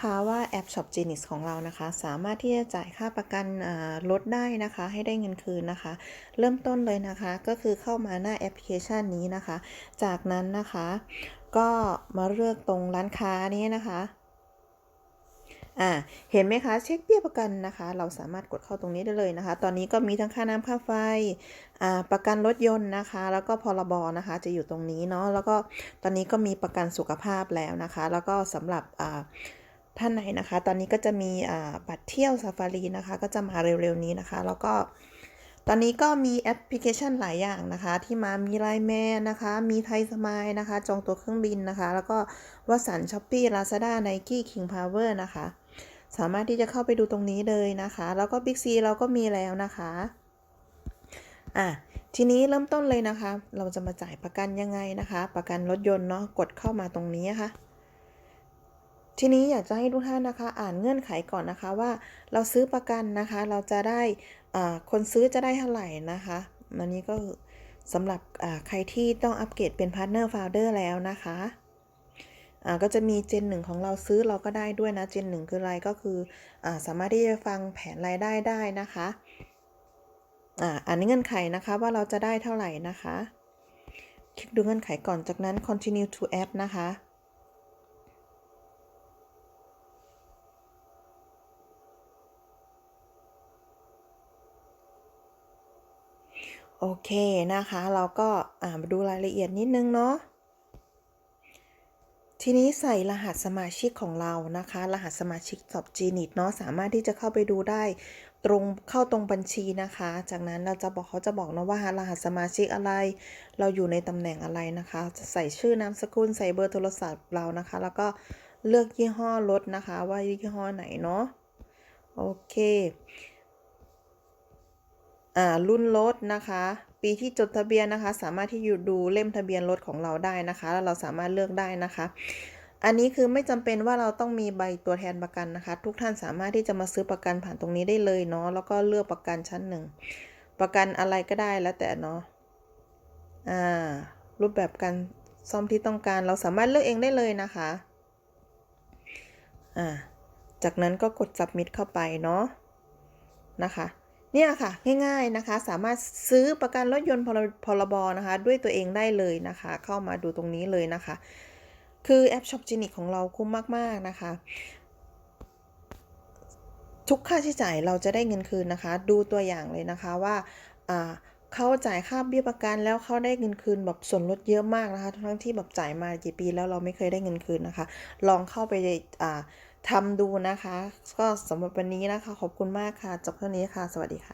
คะว่าแอป Shop Genius ของเรานะคะ สามารถที่จะจ่ายค่าประกันอ่ารถได้นะคะ ให้ได้เงินคืนนะคะ เริ่มต้นเลยนะคะก็คือเข้ามาหน้าแอปพลิเคชันนี้นะคะ จากนั้นนะคะ ก็มาเลือกตรงร้านค้านี้นะคะอ่าเห็นไหมคะ เช็คเบี้ยประกันนะคะ เราสามารถกดเข้าตรงนี้ได้เลยนะคะ ตอนนี้ก็มีทั้งค่าน้ำค่าไฟอ่าประกันรถยนต์นะคะ แล้วก็พรบนะคะ จะอยู่ตรงนี้เนาะแล้วก็ตอนนี้ก็มีประกันสุขภาพแล้วนะคะ แล้วก็สำหรับอ่า ท่านไหนนะคะ ตอนนี้ก็จะมีบัตรเที่ยวซาฟารีนะคะ ก็จะมาเร็วๆนี้นะคะ แล้วก็ตอนนี้ก็มีแอปพลิเคชันหลายอย่างนะคะ ที่มามีไลน์แมนนะคะ มีไทยสมายนะคะ จองตัวเครื่องบินนะคะ แล้วก็วสันช้อปปี้ลาซาด้าไนกี้คิงพาวเวอร์นะคะ สามารถที่จะเข้าไปดูตรงนี้เลยนะคะ แล้วก็บิ๊กซีเราก็มีแล้วนะคะอะทีนี้เริ่มต้นเลยนะคะ เราจะมาจ่ายประกันยังไงนะคะ ประกันรถยนต์เนาะกดเข้ามาตรงนี้ค่ะ ทีนี้อยากจะให้ทุกท่านนะคะ อ่านเงื่อนไขก่อนนะคะว่าเราซื้อประกันนะคะ เราจะได้คนซื้อจะได้เท่าไหร่นะคะอันนี้ก็สำหรับใครที่ต้องอัปเกรดเป็นพาร์ทเนอร์ f ฟ u เดอร์แล้วนะคะก็จะมีเจนหนึ่งของเราซื้อเราก็ได้ด้วยนะเจนหนึ่งคืออะไรก็คืออสามารถที่จะฟังแผนรายได้ได้นะคะอ่านนเงื่อนไขนะคะว่าเราจะได้เท่าไหร่นะคะ คลิกดูเงื่อนไขก่อนจากนั้น continue to add นะคะ โอเคนะคะ เราก็ามาดูรายละเอียดนิดนึงเนาะทีนี้ใส่รหัสสมาชิกของเรานะคะ รหัสสมาชิกสอบจีนิตเนาะสามารถที่จะเข้าไปดูได้ตรงเข้าตรงบัญชีนะคะ จากนั้นเราจะบอกเขาจะบอกนะว่ารหัสสมาชิกอะไร เราอยู่ในตำแหน่งอะไรนะคะ จะใส่ชื่อนามสกุลใส่เบอร์โทรศัพท์เรานะคะ แล้วก็เลือกยี่ห้อรถนะคะ ว่ายี่ห้อไหนเนาะโอเค รุ่นรถนะคะ ปีที่จดทะเบียนนะคะ สามารถที่อยู่ดูเล่มทะเบียนรถของเราได้นะคะแล้วเราสามารถเลือกได้นะคะ อันนี้คือไม่จำเป็นว่าเราต้องมีใบตัวแทนประกันนะคะ ทุกท่านสามารถที่จะมาซื้อประกันผ่านตรงนี้ได้เลยเนาะแล้วก็เลือกประกันชั้นหนึ่งประกันอะไรก็ได้แล้วแต่เนาะอ่ารูปแบบการซ่อมที่ต้องการเราสามารถเลือกเองได้เลยนะคะอ่าจากนั้นก็กด submit เข้าไปเนาะนะคะ เนี่ยค่ะง่ายๆนะคะสามารถซื้อประกันรถยนต์พรพรบนะคะ ด้วยตัวเองได้เลยนะคะ เข้ามาดูตรงนี้เลยนะคะ คือแอป Shop g e n i c ของเราคุ้มมากๆนะคะทุกค่าใช้จ่ายเราจะได้เงินคืนนะคะ ดูตัวอย่างเลยนะคะว่าอ่าเขาจ่ายค่าเบี้ยประกันแล้วเขาได้เงินคืนแบบส่วนลดเยอะมากนะคะ ทั้งที่แบบจ่ายมากี่ปีแล้วเราไม่เคยได้เงินคืนนะคะ ลองเข้าไปอ่า ทำดูนะคะ ก็สำหรับวันนี้นะคะ ขอบคุณมากค่ะ จบเท่านี้ค่ะ สวัสดีค่ะ